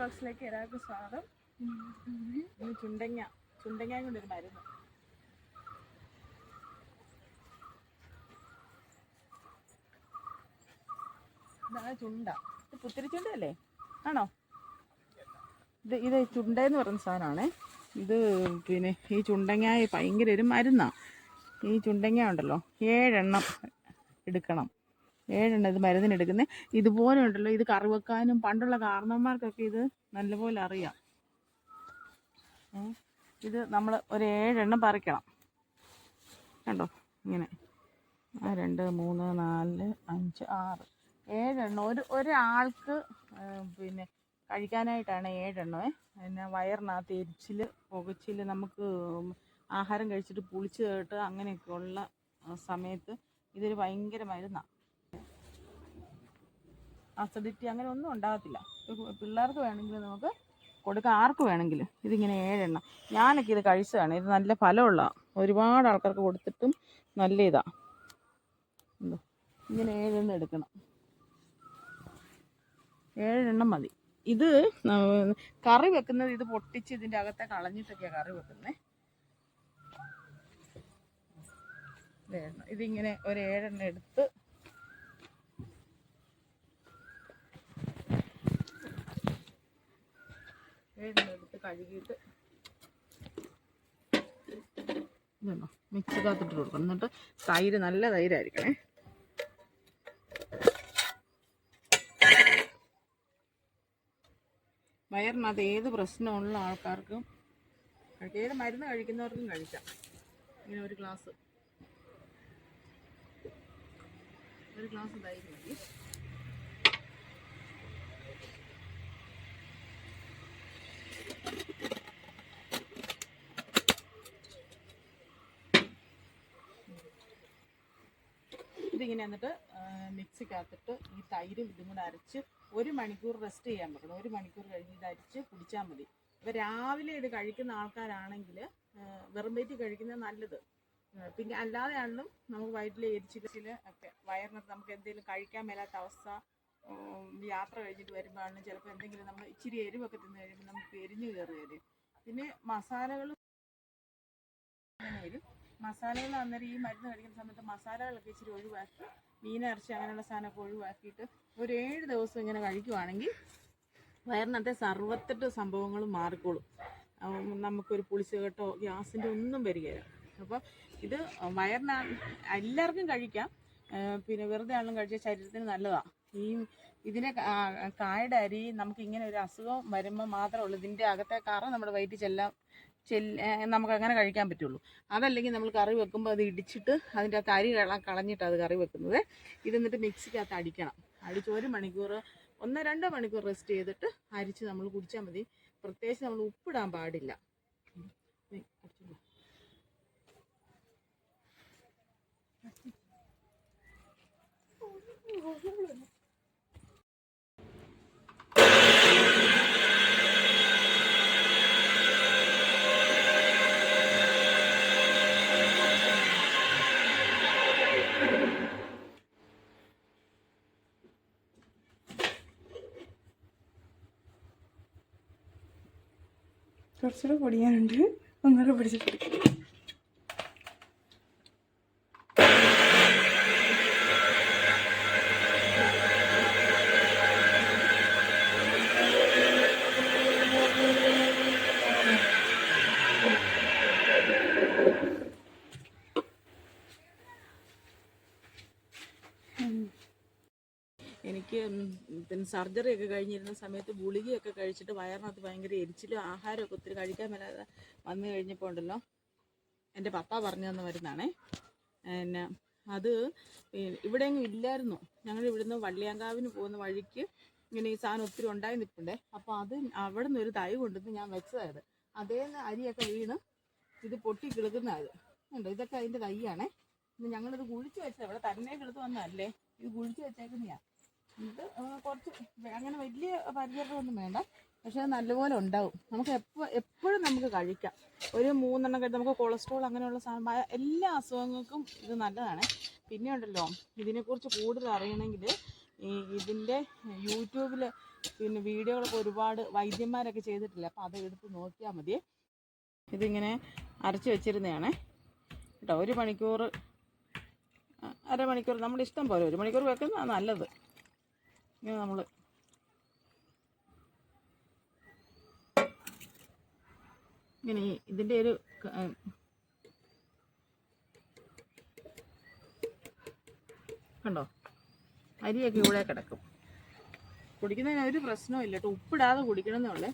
ബ്ലോഗ്സിലേക്ക് എല്ലാവർക്കും സ്വാഗതം. ഇന്ന് ചുണ്ടങ്ങ ചുണ്ടങ്ങ കൊണ്ടൊരു മരുന്ന്. ഇതാണ് ചുണ്ട. ഇത് പുത്തിരിച്ചുണ്ടല്ലേ ആണോ? ഇത് ഇത് ചുണ്ട എന്ന് പറയുന്ന സാധനമാണേ. ഇത് പിന്നെ ഈ ചുണ്ടങ്ങ ഭയങ്കര ഒരു മരുന്നാണ് ഈ ചുണ്ടങ്ങ ഉണ്ടല്ലോ ഏഴെണ്ണം എടുക്കണം. ഏഴെണ്ണം ഇത് മരുന്നിനെടുക്കുന്നത് ഇതുപോലെ ഉണ്ടല്ലോ ഇത് കറി വെക്കാനും പണ്ടുള്ള കാരണന്മാർക്കൊക്കെ ഇത് നല്ലപോലെ അറിയാം. ഇത് നമ്മൾ ഒരു ഏഴെണ്ണം പറിക്കണം. കണ്ടോ? ഇങ്ങനെ. രണ്ട് മൂന്ന് നാല് അഞ്ച് ആറ്. ഏഴെണ്ണം. ഒരു ഒരാൾക്ക് പിന്നെ കഴിക്കാനായിട്ടാണ് ഏഴെണ്ണമേ പിന്നെ വയറിനകത്ത് എരിച്ചിൽ പുകച്ചിൽ നമുക്ക് ആഹാരം കഴിച്ചിട്ട് പുളിച്ച് കേട്ട് അങ്ങനെയൊക്കെ ഉള്ള സമയത്ത് ഇതൊരു ഭയങ്കര മരുന്നാണ് അസിഡിറ്റി അങ്ങനെ ഒന്നും ഉണ്ടാകത്തില്ല. പിള്ളേർക്ക് വേണമെങ്കിൽ നമുക്ക് കൊടുക്കാം. ആർക്ക് വേണമെങ്കിലും ഇതിങ്ങനെ ഏഴെണ്ണം. ഞാനൊക്കെ ഇത് കഴിച്ചതാണ്. ഇത് നല്ല ഫലമുള്ള ഒരുപാട് ആൾക്കാർക്ക് കൊടുത്തിട്ടും നല്ല ഇതാണ് ഇങ്ങനെ ഏഴെണ്ണം എടുക്കണം. ഏഴെണ്ണം മതി. ഇത് കറി വെക്കുന്നത് ഇത് പൊട്ടിച്ച് ഇതിന്റെ അകത്തെ കളഞ്ഞിട്ടൊക്കെയാണ് കറി വെക്കുന്നത് ഇതിങ്ങനെ ഒരു ഏഴെണ്ണം എടുത്ത് എടുത്ത് കഴുകിയിട്ട് ഇതുണ്ടോ? മിക്സിക്കകത്തിട്ട് കൊടുക്കണം. എന്നിട്ട് തൈര് നല്ല തൈരായിരിക്കണേ. വയറിനകത്ത് ഏത് പ്രശ്നമുള്ള ആൾക്കാർക്കും. ഏത് മരുന്ന് കഴിക്കുന്നവർക്കും കഴിക്കാം. ഇങ്ങനെ ഒരു ഗ്ലാസ്. ഒരു ഗ്ലാസ് തൈര് മതി. ഇതിങ്ങനെ എന്നിട്ട് മിക്സിക്കകത്തിട്ട് ഈ തൈരും ഇതും കൂടെ അരച്ച് ഒരു മണിക്കൂർ റെസ്റ്റ് ചെയ്യാൻ വെക്കണം ഒരു മണിക്കൂർ കഴിഞ്ഞ് ഇത് അരിച്ച് കുടിച്ചാൽ മതി. അപ്പോൾ രാവിലെ ഇത് കഴിക്കുന്ന ആൾക്കാരാണെങ്കിൽ വെറും വയറ്റിൽ കഴിക്കുന്നത് നല്ലത്. പിന്നെ അല്ലാതെ ആണെങ്കിലും നമുക്ക് വയറ്റിലെ എരിച്ചിൽ ഒക്കെ വയറിനകത്ത് നമുക്ക് എന്തെങ്കിലും കഴിക്കാൻ മേലാത്ത അവസ്ഥ യാത്ര കഴിഞ്ഞിട്ട് വരുമ്പോഴാണ് ചിലപ്പോൾ എന്തെങ്കിലും നമ്മൾ ഇച്ചിരി എരിവൊക്കെ തിന്ന് കഴിയുമ്പോൾ നമുക്ക് എരിഞ്ഞു കയറി വരും പിന്നെ മസാലകൾ വരും മസാലകൾ അന്നേരം ഈ മരുന്ന് കഴിക്കുന്ന സമയത്ത് മസാലകളൊക്കെ ഇച്ചിരി ഒഴിവാക്കി മീനിറച്ചി അങ്ങനെയുള്ള സാധനമൊക്കെ ഒഴിവാക്കിയിട്ട് ഒരു ഏഴ് ദിവസം ഇങ്ങനെ കഴിക്കുവാണെങ്കിൽ വയറിനകത്തെ സർവത്തെട്ട് സംഭവങ്ങൾ മാറിക്കോളും. നമുക്കൊരു പുളിച്ചുകെട്ടോ ഗ്യാസിന്റെ ഒന്നും വരികയില്ല. അപ്പോൾ ഇത് വയറിന എല്ലാവർക്കും കഴിക്കാം. പിന്നെ വെറുതെ ആണെങ്കിലും കഴിച്ചാൽ ശരീരത്തിന് നല്ലതാണ് ഈ ഇതിനെ കായുടെ അരി നമുക്ക് ഇങ്ങനെ ഒരു അസുഖം വരുമ്പോൾ മാത്രമേ ഉള്ളൂ. ഇതിന്റെ അകത്തെ കറ നമ്മുടെ വയറ്റിൽ ചെല്ലാൻ ചെല്ല നമുക്ക് അങ്ങനെ കഴിക്കാൻ പറ്റുള്ളൂ. അതല്ലെങ്കിൽ നമ്മൾ കറി വെക്കുമ്പോൾ അത് ഇടിച്ചിട്ട് അതിന്റെ അകത്ത് അരി കള കളഞ്ഞിട്ട് അത് കറി വെക്കുന്നത്. ഇത് എന്നിട്ട് മിക്സിക്കകത്ത് അടിക്കണം. അടിച്ച് ഒരു മണിക്കൂർ ഒന്നോ രണ്ടോ മണിക്കൂർ റെസ്റ്റ് ചെയ്തിട്ട് അരിച്ച് നമ്മൾ കുടിച്ചാൽ മതി. പ്രത്യേകിച്ച് നമ്മൾ ഉപ്പിടാൻ പാടില്ല. சுட சுட பொடியாண்டு ஒன்றரை பிடிச்சி Mm-hmm. എനിക്ക് പിന്നെ സർജറി ഒക്കെ കഴിഞ്ഞിരുന്ന സമയത്ത് ഗുളികയൊക്കെ കഴിച്ചിട്ട് വയറിനകത്ത് ഭയങ്കര എരിച്ചിലും ആഹാരമൊക്കെ ഒത്തിരി കഴിക്കാൻ മേലാതെ വന്നു കഴിഞ്ഞപ്പോൾ ഉണ്ടല്ലോ. എന്റെ പപ്പ പറഞ്ഞു തന്ന മരുന്നാണേ. പിന്നെ അത് ഇവിടെ അങ്ങ് ഇല്ലായിരുന്നു. ഞങ്ങൾ ഇവിടുന്ന് വള്ളിയാങ്കാവിന് പോകുന്ന വഴിക്ക് ഇങ്ങനെ ഈ സാധനം ഒത്തിരി ഉണ്ടായി നിൽപ്പുണ്ടേ അപ്പോൾ അത് അവിടെ നിന്ന് ഒരു തൈ കൊണ്ടുവന്ന് ഞാൻ വെച്ചതായത്. അതേ അരിയൊക്കെ വീണ് ഇത് പൊട്ടി കിളുക്കുന്ന അത് ഉണ്ടോ ഇതൊക്കെ അതിന്റെ തൈയാണേ. ഞങ്ങളിത് കുഴിച്ച് വെച്ചത്. ഇവിടെ തന്നെ കിളുത്ത് വന്നതല്ലേ? ഇത് കുഴിച്ച് വെച്ചേക്കുന്നതാണ് ഇത് കുറച്ച് അങ്ങനെ വലിയ പരിചരണമൊന്നും വേണ്ട. പക്ഷെ നല്ലപോലെ ഉണ്ടാവും. നമുക്ക് എപ്പോൾ എപ്പോഴും നമുക്ക് കഴിക്കാം. ഒരു മൂന്നെണ്ണം കഴിച്ച് നമുക്ക് കൊളസ്ട്രോൾ അങ്ങനെയുള്ള സാധനം എല്ലാ അസുഖങ്ങൾക്കും ഇത് നല്ലതാണ്. പിന്നെ ഉണ്ടല്ലോ ഇതിനെക്കുറിച്ച് കൂടുതൽ അറിയണമെങ്കിൽ ഈ ഇതിന്റെ യൂട്യൂബിൽ പിന്നെ വീഡിയോകളൊക്കെ ഒരുപാട് വൈദ്യന്മാരൊക്കെ ചെയ്തിട്ടില്ല അപ്പോൾ അത് എടുത്ത് നോക്കിയാൽ മതി. ഇതിങ്ങനെ അരച്ച് വെച്ചിരുന്നതാണ്. കേട്ടോ ഒരു മണിക്കൂർ അരമണിക്കൂർ നമ്മുടെ ഇഷ്ടം പോലെ ഒരു മണിക്കൂർ വെക്കുന്ന നല്ലത്. ഇങ്ങനെ നമ്മൾ ഇങ്ങനെ ഇതിന്റെ ഒരു കണ്ടോ? അരിയൊക്കെ ഇവിടെ കിടക്കും. കുടിക്കുന്നതിന് ഒരു പ്രശ്നവും ഇല്ല കേട്ടോ. ഉപ്പിടാതെ കുടിക്കണം എന്നുള്ളേ